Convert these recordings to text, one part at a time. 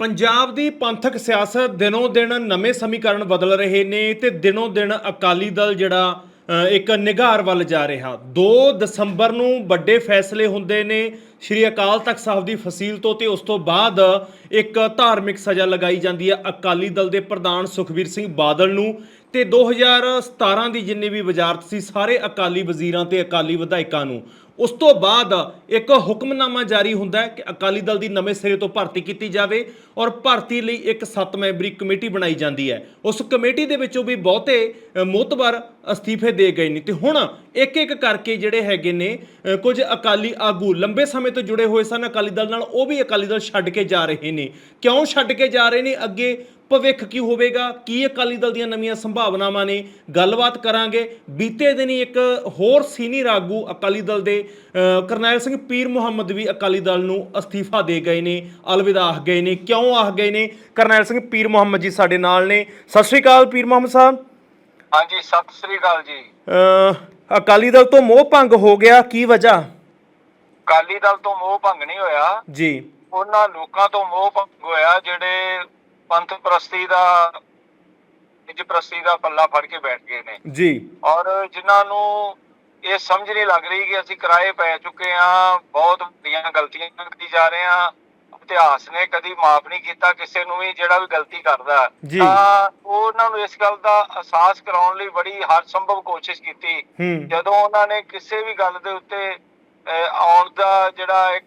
ਪੰਜਾਬ ਦੀ ਪੰਥਕ ਸਿਆਸਤ ਦਿਨੋਂ ਦਿਨ ਨਵੇਂ ਸਮੀਕਰਨ ਬਦਲ ਰਹੇ ਨੇ ਤੇ ਦਿਨੋਂ ਦਿਨ ਅਕਾਲੀ ਦਲ ਜਿਹੜਾ ਇੱਕ ਨਿਗਾਰ ਵੱਲ ਜਾ ਰਿਹਾ। 2 ਦਸੰਬਰ ਨੂੰ ਵੱਡੇ ਫੈਸਲੇ ਹੁੰਦੇ ਨੇ। ਸ਼੍ਰੀ ਅਕਾਲ ਤਖਤ ਸਾਹਿਬ ਦੀ ਫਸੀਲ ਤੋਂ ਤੇ ਉਸ ਤੋਂ ਬਾਅਦ ਇੱਕ ਧਾਰਮਿਕ ਸਜ਼ਾ ਲਗਾਈ ਜਾਂਦੀ ਹੈ ਅਕਾਲੀ ਦਲ ਦੇ ਪ੍ਰਧਾਨ ਸੁਖਬੀਰ ਸਿੰਘ ਬਾਦਲ ਨੂੰ। ਤੇ 2017 ਦੀ ਜਿੰਨੀ ਵੀ ਵਜ਼ਾਰਤ ਸੀ, ਸਾਰੇ ਅਕਾਲੀ ਵਜ਼ੀਰਾਂ ਤੇ ਅਕਾਲੀ ਵਿਧਾਇਕਾਂ ਨੂੰ। ਉਸ ਤੋਂ ਬਾਅਦ ਇੱਕ ਹੁਕਮਨਾਮਾ ਜਾਰੀ ਹੁੰਦਾ ਹੈ ਕਿ ਅਕਾਲੀ ਦਲ ਦੀ ਨਵੇਂ ਸਿਰੇ ਤੋਂ ਭਰਤੀ ਕੀਤੀ ਜਾਵੇ ਔਰ ਭਰਤੀ ਲਈ ਇੱਕ 7 ਮੈਂਬਰੀ ਕਮੇਟੀ ਬਣਾਈ ਜਾਂਦੀ ਹੈ। ਉਸ ਕਮੇਟੀ ਦੇ ਵਿੱਚੋਂ ਵੀ ਬਹੁਤੇ ਅ, ਅਸਤੀਫੇ ਦੇ ਗਏ ਨੇ। ਤੇ ਹੁਣ ਇੱਕ ਇੱਕ ਕਰਕੇ ਜਿਹੜੇ ਹੈਗੇ ਨੇ ਕੁਝ ਅਕਾਲੀ ਆਗੂ ਲੰਬੇ ਸਮੇਂ ਤੋਂ ਜੁੜੇ ਹੋਏ ਸਨ ਅਕਾਲੀ ਦਲ ਨਾਲ ਉਹ ਵੀ ਅਕਾਲੀ ਦਲ ਛੱਡ ਕੇ ਜਾ ਰਹੇ ਨੇ। ਕਿਉਂ ਛੱਡ ਕੇ ਜਾ ਰਹੇ ਨੇ? ਅੱਗੇ ਭਵਿੱਖ ਕੀ ਹੋਵੇਗਾ? ਕੀ ਅਕਾਲੀ ਦਲ ਦੀਆਂ ਨਵੀਆਂ ਸੰਭਾਵਨਾਵਾਂ ਨੇ? ਗੱਲਬਾਤ ਕਰਾਂਗੇ। ਬੀਤੇ ਦਿਨੀ ਇੱਕ ਹੋਰ ਸੀਨੀਅਰ ਆਗੂ ਅਕਾਲੀ ਦਲ ਦੇ ਕਰਨੈਲ ਸਿੰਘ ਪੀਰ ਮੁਹੰਮਦ ਵੀ ਅਕਾਲੀ ਦਲ ਨੂੰ ਅਸਤੀਫਾ ਦੇ ਗਏ ਨੇ ਅਲਵਿਦਾ ਆਖ ਗਏ ਨੇ। ਕਿਉਂ ਆਖ ਗਏ ਨੇ? ਕਰਨੈਲ ਸਿੰਘ ਪੀਰ ਮੁਹੰਮਦ ਜੀ ਸਾਡੇ ਨਾਲ ਨੇ। ਸਤਿ ਸ਼੍ਰੀ ਅਕਾਲ ਪੀਰ ਮੁਹੰਮਦ ਸਾਹਿਬ। ਹਾਂਜੀ ਸਤਿ ਸ੍ਰੀ ਅਕਾਲ ਜੀ। ਅ, ਅਕਾਲੀ ਦਲ ਤੋਂ ਮੋਹ ਭੰਗ ਹੋ ਗਿਆ ਕੀ ਵਜ੍ਹਾ? ਅਕਾਲੀ ਦਲ ਤੋਂ ਮੋਹ ਭੰਗ ਨਹੀਂ ਹੋਇਆ। ਜੀ। ਉਹਨਾਂ ਲੋਕਾਂ ਤੋਂ ਮੋਹ ਭੰਗ ਹੋਇਆ ਜਿਹੜੇ ਪੰਥ ਪ੍ਰਸਤੀ ਦਾ ਨਿਜ ਪ੍ਰਸਤੀ ਦਾ ਪੱਲਾ ਫੜ ਕੇ ਬੈਠ ਗਏ ਨੇ। ਜੀ। ਔਰ ਜਿਨ੍ਹਾਂ ਨੂੰ ਇਹ ਸਮਝ ਨਹੀਂ ਲੱਗ ਰਹੀ ਕਿ ਅਸੀਂ ਕਿਰਾਏ ਪੈ ਚੁੱਕੇ ਹਾਂ ਬਹੁਤ ਵੱਡੀਆਂ ਗਲਤੀਆਂ ਕਰੀ ਜਾ ਰਹੇ ਹਾਂ ਇਤਿਹਾਸ ਨੇ ਕਦੀ ਮਾਫ ਨਹੀਂ ਕੀਤਾ ਕਿਸੇ ਨੂੰ ਵੀ ਜਿਹੜਾ ਵੀ ਗਲਤੀ ਕਰਦਾ। ਤਾਂ ਉਹਨਾਂ ਨੂੰ ਇਸ ਗੱਲ ਦਾ ਅਹਿਸਾਸ ਕਰਾਉਣ ਲਈ ਬੜੀ ਹਰ ਸੰਭਵ ਕੋਸ਼ਿਸ਼ ਕੀਤੀ। ਜਦੋਂ ਉਹਨਾਂ ਨੇ ਕਿਸੇ ਵੀ ਗੱਲ ਦੇ ਉੱਤੇ ਆਉਣ ਦਾ ਜਿਹੜਾ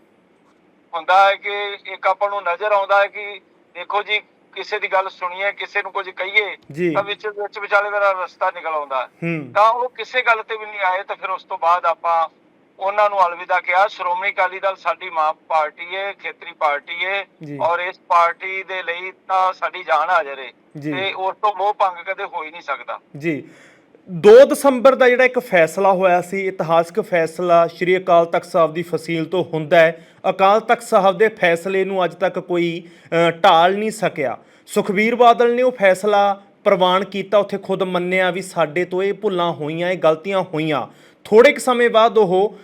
ਹੁੰਦਾ ਹੈ ਕਿ ਇੱਕ ਆਪਾਂ ਨੂੰ ਨਜ਼ਰ ਆਉਂਦਾ ਹੈ ਕਿ ਦੇਖੋ ਜੀ ਕਿਸੇ ਦੀ ਗੱਲ ਸੁਣੀਏ ਕਿਸੇ ਨੂੰ ਕੁਝ ਕਹੀਏ ਤਾਂ ਵਿੱਚ ਵਿੱਚ ਵਿਚਾਲੇ ਮੇਰਾ ਰਸਤਾ ਨਿਕਲ ਆਉਂਦਾ ਤਾਂ ਉਹ ਕਿਸੇ ਗੱਲ ਤੇ ਵੀ ਨਹੀਂ ਆਏ ਤਾਂ ਫਿਰ ਉਸ ਤੋਂ ਬਾਅਦ ਆਪਾਂ ਉਹਨਾਂ ਨੂੰ ਅਲਵਿਦਾ ਕਿਹਾ ਸ਼੍ਰੋਮਣੀ ਅਕਾਲੀ ਦਲ ਸਾਡੀ ਮਾਂ ਪਾਰਟੀ ਹੈ ਖੇਤਰੀ ਪਾਰਟੀ। ਹੈ ਔਰ ਇਸ ਪਾਰਟੀ ਦੇ ਲਈ ਤਾਂ ਸਾਡੀ ਜਾਨ ਹਾਜ਼ਰ ਜੀ। ਤੇ ਉਸ ਤੋਂ ਮੋਹ ਭੰਗ ਕਦੇ ਹੋ ਹੀ ਨਹੀਂ ਸਕਦਾ। ਜੀ। 2 ਦਸੰਬਰ ਦਾ ਜਿਹੜਾ ਇੱਕ ਫੈਸਲਾ ਹੋਇਆ ਸੀ ਇਤਿਹਾਸਕ ਫੈਸਲਾ ਸ਼੍ਰੀ ਅਕਾਲ ਤਖਤ ਸਾਹਿਬ ਦੀ ਫਸੀਲ ਤੋਂ ਹੁੰਦਾ ਹੈ। ਅਕਾਲ ਤਖਤ ਸਾਹਿਬ ਦੇ ਫੈਸਲੇ ਨੂੰ ਅੱਜ ਤੱਕ ਕੋਈ ਢਾਲ ਨਹੀਂ ਸਕਿਆ। ਸੁਖਬੀਰ ਬਾਦਲ ਨੇ ਉਹ ਫੈਸਲਾ ਪ੍ਰਵਾਨ ਕੀਤਾ ਉੱਥੇ ਖੁਦ ਮੰਨਿਆ ਵੀ ਸਾਡੇ ਤੋਂ ਇਹ ਭੁੱਲਾਂ ਹੋਈਆਂ ਇਹ ਗਲਤੀਆਂ ਹੋਈਆਂ। ਥੋੜੇ ਕੁ ਸਮੇਂ ਬਾਅਦ ਉਹ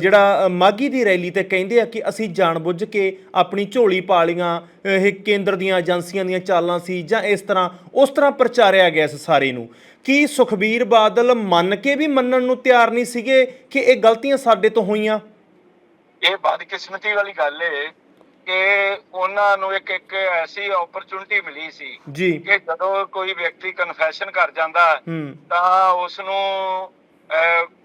ਜਿਹੜਾ ਅ, ਮਾਗੀ ਦੀ ਰੈਲੀ ਤੇ ਕਹਿੰਦੇ ਆ ਕਿ ਅਸੀਂ ਜਾਣਬੁੱਝ ਕੇ ਆਪਣੀ ਝੋਲੀ ਪਾ ਲੀਆਂ ਇਹ ਕੇਂਦਰ ਦੀਆਂ ਏਜੰਸੀਆਂ ਦੀਆਂ ਚਾਲਾਂ ਸੀ ਜਾਂ ਇਸ ਤਰ੍ਹਾਂ ਉਸ ਤਰ੍ਹਾਂ ਪ੍ਰਚਾਰਿਆ ਗਿਆ ਇਸ ਸਾਰੇ ਨੂੰ। ਕੀ ਸੁਖਬੀਰ ਬਾਦਲ ਮੰਨ ਕੇ ਵੀ ਮੰਨਣ ਨੂੰ ਤਿਆਰ ਨਹੀਂ ਸੀਗੇ ਕਿ ਇਹ ਗਲਤੀਆਂ ਸਾਡੇ ਤੋਂ ਹੋਈਆਂ? ਇਹ ਬਦਕਿਸਮਤੀ ਵਾਲੀ ਗੱਲ ਏ ਕਿ ਉਹਨਾਂ ਨੂੰ ਇੱਕ ਇੱਕ ਐਸੀ ਓਪਰਚੁਨਿਟੀ ਮਿਲੀ ਸੀ ਜੀ। ਕਿ ਜਦੋਂ ਕੋਈ ਵਿਅਕਤੀ ਕਨਫੈਸ਼ਨ ਕਰ ਜਾਂਦਾ ਤਾਂ ਉਸ ਨੂੰ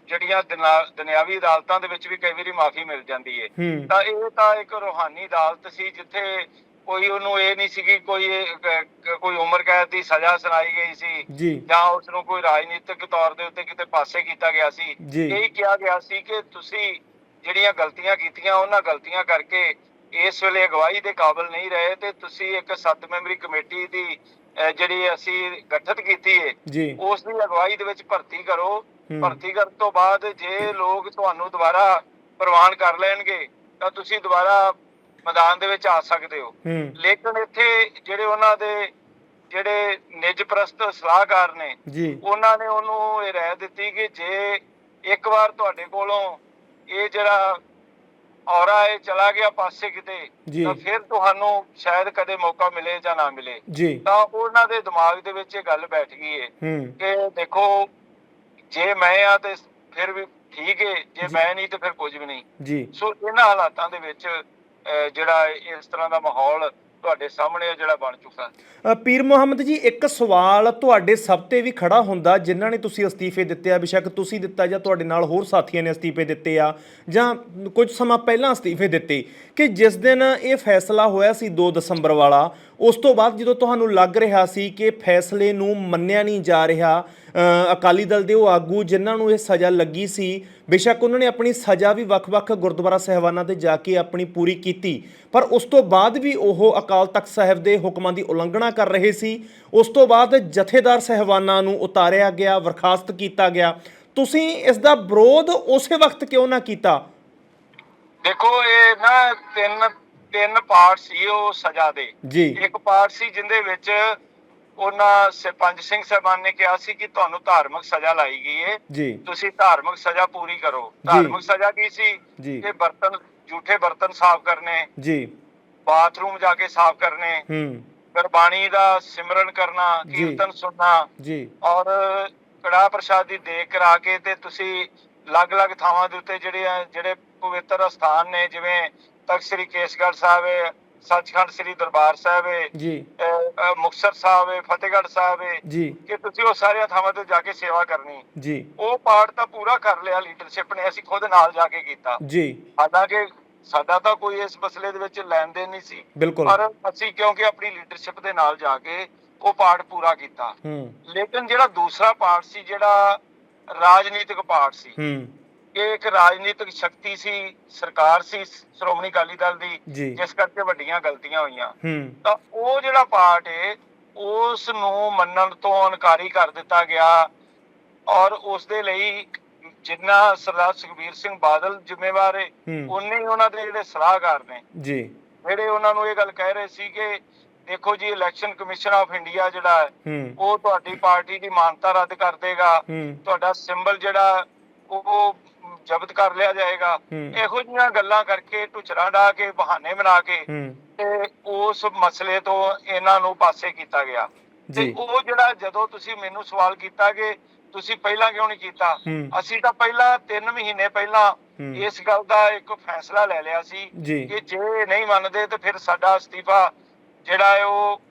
ਜਿਹੜੀਆਂ ਦੁਨਾ- ਦੁਨਿਆਵੀ ਅਦਾਲਤਾਂ ਦੇ ਵਿੱਚ ਵੀ ਕਈ ਵਾਰੀ ਮਾਫੀ ਮਿਲ ਜਾਂਦੀ ਏ। ਤਾਂ ਇਹ ਤਾਂ ਇੱਕ ਰੂਹਾਨੀ ਅਦਾਲਤ ਸੀ ਜਿੱਥੇ ਕੋਈ ਉਹਨੂੰ ਇਹ ਨਹੀਂ ਸੀ ਕਿ ਕੋਈ ਕੋਈ ਉਮਰ ਕੈਦ ਦੀ ਸਜ਼ਾ ਸੁਣਾਈ ਗਈ ਸੀ ਜੀ। ਉਸ ਨੂੰ ਕੋਈ ਰਾਜਨੀਤਿਕ ਤੌਰ ਦੇ ਉੱਤੇ ਕਿਤੇ ਪਾਸੇ ਕੀਤਾ ਗਿਆ ਸੀ। ਇਹ ਕਿਹਾ ਗਿਆ ਸੀ ਕਿ ਤੁਸੀਂ ਜਿਹੜੀਆਂ ਗਲਤੀਆਂ ਕੀਤੀਆਂ ਉਹਨਾਂ ਗਲਤੀਆਂ ਕਰਕੇ ਇਸ ਵੇਲੇ ਅਗਵਾਈ ਦੇ ਕਾਬਿਲ ਨਹੀਂ ਰਹੇ ਤੇ ਤੁਸੀਂ ਇੱਕ ਸੱਤ ਮੈਂਬਰੀ ਕਮੇਟੀ ਦੀ ਜਿਹੜੀ ਅਸੀਂ ਗਠਿਤ ਕੀਤੀ ਹੈ ਉਸ ਦੀ ਅਗਵਾਈ ਦੇ ਵਿੱਚ ਭਰਤੀ ਕਰੋ। ਭਰਤੀ ਕਰਨ ਤੋਂ ਬਾਅਦ ਜੇ ਲੋਕ ਤੁਹਾਨੂੰ ਦੁਬਾਰਾ ਪ੍ਰਵਾਨ ਕਰ ਲੈਣਗੇ ਤਾਂ ਤੁਸੀਂ ਦੁਬਾਰਾ ਮੈਦਾਨ ਦੇ ਵਿੱਚ ਆ ਸਕਦੇ ਹੋ। ਲੇਕਿਨ ਇੱਥੇ ਜਿਹੜੇ ਉਹਨਾਂ ਦੇ ਜਿਹੜੇ ਨਿਜ ਪ੍ਰਸਤ ਸਲਾਹਕਾਰ ਨੇ ਉਹਨਾਂ ਨੇ ਉਹਨੂੰ ਇਹ ਰਾਏ ਦਿੱਤੀ ਕਿ ਜੇ ਇੱਕ ਵਾਰ ਤੁਹਾਡੇ ਕੋਲੋਂ ਇਹ ਜਿਹੜਾ ਔਰਾ ਇਹ ਚਲਾ ਗਿਆ ਪਾਸੇ ਕਿਤੇ। ਤਾਂ ਫਿਰ ਤੁਹਾਨੂੰ ਸ਼ਾਇਦ ਕਦੇ ਮੌਕਾ ਮਿਲੇ ਜਾਂ ਨਾ ਮਿਲੇ। ਤਾਂ ਉਹਨਾਂ ਦੇ ਦਿਮਾਗ ਦੇ ਵਿੱਚ ਇਹ ਗੱਲ ਬੈਠ ਗਈ ਹੂੰ। ਕਿ ਦੇਖੋ ਜੇ ਮੈਂ ਆ ਤੇ ਫਿਰ ਵੀ ਠੀਕ ਹੈ ਜੇ ਮੈਂ ਨਹੀਂ ਤੇ ਫਿਰ ਕੁਝ ਵੀ ਨਹੀਂ। ਸੋ ਇਹਨਾਂ ਹਾਲਾਤਾਂ ਦੇ ਵਿੱਚ ਜਿਹੜਾ ਇਸ ਤਰ੍ਹਾਂ ਦਾ ਮਾਹੌਲ ਤੁਹਾਡੇ ਸਾਹਮਣੇ ਆ ਜਿਹੜਾ ਬਣ ਚੁੱਕਾ। ਪੀਰ ਮੁਹੰਮਦ ਜੀ, ਇੱਕ ਸਵਾਲ ਤੁਹਾਡੇ ਸਭ ਤੇ ਵੀ ਖੜਾ ਹੁੰਦਾ, ਜਿਨ੍ਹਾਂ ਨੇ ਤੁਸੀਂ ਅਸਤੀਫੇ ਦਿੱਤੇ ਆ ਬੇਸ਼ੱਕ ਤੁਸੀਂ ਦਿੱਤਾ ਜਾਂ ਤੁਹਾਡੇ ਨਾਲ ਹੋਰ ਸਾਥੀਆਂ ਨੇ ਅਸਤੀਫੇ ਦਿੱਤੇ ਆ, ਜਾਂ ਕੁਝ ਸਮਾਂ ਪਹਿਲਾਂ ਅਸਤੀਫੇ ਦਿੱਤੇ, ਕਿ ਜਿਸ ਦਿਨ ਇਹ ਫੈਸਲਾ ਹੋਇਆ ਸੀ 2 ਦਸੰਬਰ ਵਾਲਾ ਉਸ ਤੋਂ ਬਾਅਦ ਜਦੋਂ ਤੁਹਾਨੂੰ ਲੱਗ ਰਿਹਾ ਸੀ ਕਿ ਫੈਸਲੇ ਨੂੰ ਮੰਨਿਆ ਨਹੀਂ ਜਾ ਰਿਹਾ ਅਕਾਲੀ ਦਲ ਦੇ ਉਹ ਆਗੂ ਜਿਨ੍ਹਾਂ ਨੂੰ ਇਹ ਸਜ਼ਾ ਲੱਗੀ ਸੀ, ਬੇਸ਼ੱਕ ਉਹਨਾਂ ਨੇ ਆਪਣੀ ਸਜ਼ਾ ਵੀ ਵੱਖ-ਵੱਖ ਗੁਰਦੁਆਰਾ ਸਹਿਬਾਨਾਂ ਤੇ ਜਾ ਕੇ ਆਪਣੀ ਪੂਰੀ ਕੀਤੀ। ਪਰ ਉਸ ਤੋਂ ਬਾਅਦ ਵੀ ਉਹ ਅਕਾਲ ਤਖਤ ਸਾਹਿਬ ਦੇ ਹੁਕਮਾਂ ਦੀ ਉਲੰਘਣਾ ਕਰ ਰਹੇ ਸੀ। ਉਸ ਤੋਂ ਬਾਅਦ ਜਥੇਦਾਰ ਸਹਿਬਾਨਾਂ ਨੂੰ ਉਤਾਰਿਆ ਗਿਆ ਬਰਖਾਸਤ ਕੀਤਾ ਗਿਆ। ਤੁਸੀਂ ਇਸ ਦਾ ਵਿਰੋਧ ਉਸੇ ਵਕਤ ਕਿਉਂ ਨਾ ਕੀਤਾ? ਦੇਖੋ, ਇਹ ਨਾ ਤਿੰਨ ਤਿੰਨ ਪਾਰਟ ਸੀ ਉਹ ਸਜ਼ਾ ਦੇ। ਜੀ। ਇੱਕ ਪਾਰਟ ਸੀ ਜਿੰਦੇ ਵਿੱਚ ਉਹਨਾਂ ਸ- ਪੰਜ ਸਿੰਘ ਸਾਹਿਬਾਨ ਨੇ ਕਿਹਾ ਸੀ ਕਿ ਤੁਹਾਨੂੰ ਧਾਰਮਿਕ ਸਜ਼ਾ ਲਾਈ ਗਈ ਹੈ ਜੀ। ਤੁਸੀਂ ਧਾਰਮਿਕ ਸਜ਼ਾ ਪੂਰੀ ਕਰੋ। ਧਾਰਮਿਕ ਸਜ਼ਾ ਕੀ ਸੀ। ਕਿ ਬਰਤਨ ਝੂਠੇ ਬਰਤਨ ਸਾਫ਼ ਕਰਨੇ। ਜੀ। ਬਾਥਰੂਮ ਜਾ ਕੇ ਸਾਫ਼ ਕਰਨੇ। ਹੂੰ। ਗੁਰਬਾਣੀ ਦਾ ਸਿਮਰਨ ਕਰਨਾ। ਕੀਰਤਨ ਸੁਣਨਾ। ਜੀ। ਔਰ ਕੜਾ ਪ੍ਰਸ਼ਾਦ ਦੀ ਦੇਗ ਕਰਾ ਕੇ ਤੇ ਤੁਸੀਂ ਅਲੱਗ-ਅਲੱਗ ਥਾਵਾਂ ਦੇ ਉੱਤੇ ਜਿਹੜੇ ਆ ਜਿਹੜੇ ਪਵਿੱਤਰ ਸਥਾਨ ਨੇ ਜਿਵੇਂ ਤਖਤ ਸ੍ਰੀ ਕੇਸਗੜ੍ਹ ਸਾਹਿਬ ਹੈ ਸੱਚਖੰਡ ਸ੍ਰੀ ਦਰਬਾਰ ਸਾਹਿਬ ਹੈ ਜੀ। ਮੁਕਤਸਰ ਸਾਹਿਬ ਹੈ ਫਤਿਹਗੜ੍ਹ ਸਾਹਿਬ ਹੈ ਜੀ। ਕਿ ਤੁਸੀਂ ਉਹ ਸਾਰੀਆਂ ਥਾਵਾਂ ਤੇ ਜਾ ਕੇ ਸੇਵਾ ਕਰਨੀ। ਜੀ। ਉਹ ਪਾਰਟ ਤਾਂ ਪੂਰਾ ਕਰ ਲਿਆ ਲੀਡਰਸ਼ਿਪ ਨੇ ਅਸੀਂ ਖੁਦ ਨਾਲ ਜਾ ਕੇ ਕੀਤਾ। ਜੀ। ਹਾਲਾਂਕਿ ਸਾਡਾ ਤਾਂ ਕੋਈ ਇਸ ਮਸਲੇ ਦੇ ਵਿੱਚ ਲੈਣ ਦੇਣ ਨਹੀਂ ਸੀ। ਪਰ ਅਸੀਂ ਕਿਉਂਕਿ ਆਪਣੀ ਲੀਡਰਸ਼ਿਪ ਦੇ ਨਾਲ ਜਾ ਕੇ ਉਹ ਪਾਰਟ ਪੂਰਾ ਕੀਤਾ। ਹੂੰ। ਲੇਕਿਨ ਜਿਹੜਾ ਦੂਸਰਾ ਪਾਰਟ ਸੀ ਜਿਹੜਾ ਰਾਜਨੀਤਿਕ ਪਾਰਟ ਸੀ ਹੂੰ। ਇਹ ਇੱਕ ਰਾਜਨੀਤਿਕ ਸ਼ਕਤੀ ਸੀ ਸਰਕਾਰ ਸੀ ਸ਼੍ਰੋਮਣੀ ਅਕਾਲੀ ਦਲ ਦੀ ਜਿਸ ਕਰਕੇ ਵੱਡੀਆਂ ਗਲਤੀਆਂ ਹੋਈਆਂ। ਤਾਂ ਉਹ ਜਿਹੜਾ ਪਾਰਟ ਹੈ ਉਸ ਨੂੰ ਮੰਨਣ ਤੋਂ ਇਨਕਾਰੀ ਕਰ ਦਿੱਤਾ ਗਿਆ। ਔਰ ਉਸ ਦੇ ਲਈ ਜਿੰਨਾ ਸਰਦਾਰ ਸੁਖਬੀਰ ਸਿੰਘ ਬਾਦਲ ਜ਼ਿੰਮੇਵਾਰ ਹੈ ਹੂੰ। ਉਨੇ ਹੀ ਉਹਨਾਂ ਦੇ ਜਿਹੜੇ ਸਲਾਹਕਾਰ ਨੇ। ਜੀ। ਜਿਹੜੇ ਉਹਨਾਂ ਨੂੰ ਇਹ ਗੱਲ ਕਹਿ ਰਹੇ ਸੀ ਕਿ ਦੇਖੋ ਜੀ ਇਲੈਕਸ਼ਨ ਕਮਿਸ਼ਨ ਆਫ ਇੰਡੀਆ ਜਿਹੜਾ ਉਹ ਤੁਹਾਡੀ ਪਾਰਟੀ ਦੀ ਮਾਨਤਾ ਰੱਦ ਕਰ ਦੇਗਾ। ਤੁਹਾਡਾ ਸਿੰਬਲ ਜਿਹੜਾ ਉਹ ਜ਼ਬਤ ਕਰ ਲਿਆ ਜਾਏਗਾ। ਇਹੋ ਜਿਹੀਆਂ ਗੱਲਾਂ ਕਰਕੇ ਟੁਚਰਾਂ ਡਾ ਕੇ ਬਹਾਨੇ ਬਣਾ ਕੇ ਤੇ ਉਸ ਮਸਲੇ ਤੋਂ ਇਹਨਾਂ ਨੂੰ ਪਾਸੇ ਕੀਤਾ ਗਿਆ। ਤੇ ਉਹ ਜਿਹੜਾ ਜਦੋਂ ਤੁਸੀਂ ਮੈਨੂੰ ਸਵਾਲ ਕੀਤਾ ਕਿ ਤੁਸੀਂ ਪਹਿਲਾਂ ਕਿਉਂ ਨਹੀਂ ਕੀਤਾ? ਅਸੀਂ ਤਾਂ ਪਹਿਲਾਂ 3 ਮਹੀਨੇ ਪਹਿਲਾਂ। ਇਸ ਗੱਲ ਦਾ ਇੱਕ ਫੈਸਲਾ ਲੈ ਲਿਆ ਸੀ ਕਿ ਜੇ ਨਹੀਂ ਮੰਨਦੇ ਤਾਂ ਫਿਰ ਸਾਡਾ ਅਸਤੀਫਾ ਜਿਹੜਾ ਹੈ ਉਹ